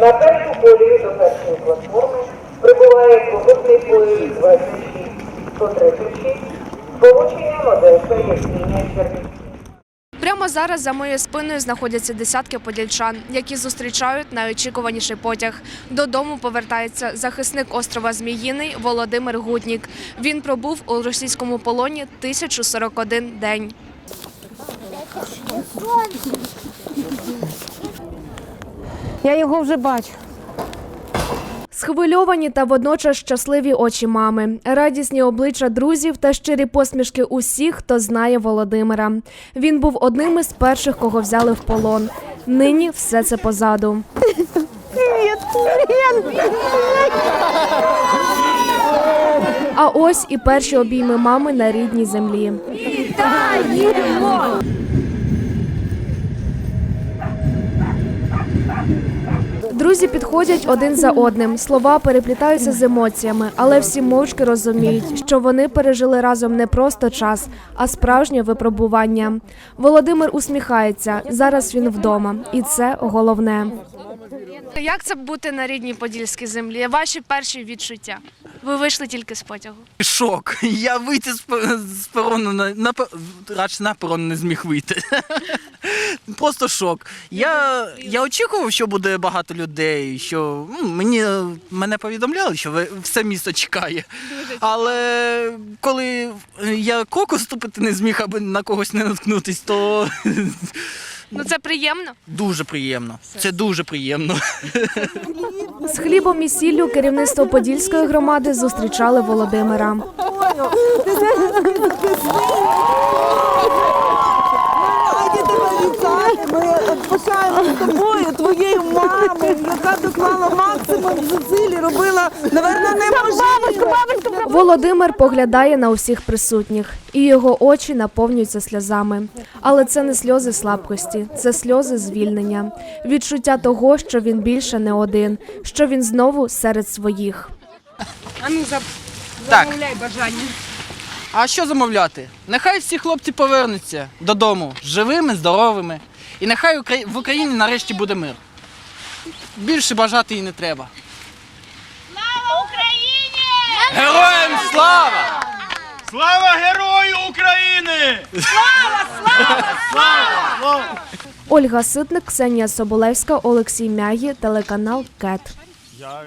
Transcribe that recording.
На першу колію до першої платформи прибуває двохосний поїзд 26-136 з полученням Одеса, Євгенія, Чернігів. Прямо зараз за моєю спиною знаходяться десятки подільчан, які зустрічають найочікуваніший потяг. Додому повертається захисник острова Зміїний Володимир Гутнік. Він пробув у російському полоні 1041 день. Я його вже бачу. Схвильовані та водночас щасливі очі мами, радісні обличчя друзів та щирі посмішки усіх, хто знає Володимира. Він був одним із перших, кого взяли в полон. Нині все це позаду. А ось і перші обійми мами на рідній землі. Друзі підходять один за одним. Слова переплітаються з емоціями, але всі мовчки розуміють, що вони пережили разом не просто час, а справжнє випробування. Володимир усміхається. Зараз він вдома, і це головне. Як це бути на рідній подільській землі? Ваші перші відчуття? Ви вийшли тільки з потягу. Шок. Я вийти з, перону на, на радше на перон не зміг вийти. Просто шок. Я, я очікував, що буде багато людей, що ну, мені мене повідомляли, що все місто чекає. Але коли я кроку ступити не зміг, аби на когось не наткнутись, то Ну це приємно. дуже приємно. Це дуже приємно. З хлібом і сіллю керівництво Подільської громади зустрічали Володимира. Ми пишаємося тобою, твоєю мамою, яка доклала максимум зусиль і робила, напевно, неможливе. Володимир поглядає на усіх присутніх, і його очі наповнюються сльозами. Але це не сльози слабкості, це сльози звільнення, відчуття того, що він більше не один, що він знову серед своїх. Так. А що замовляти? Нехай всі хлопці повернуться додому живими, здоровими. І нехай Украї- в Україні нарешті буде мир. Більше бажати і не треба. Слава Україні! Героям слава! Слава Герою України! Слава, слава! Ольга Ситник, Ксенія Соболевська, Олексій Мягі, телеканал КЕТ. Я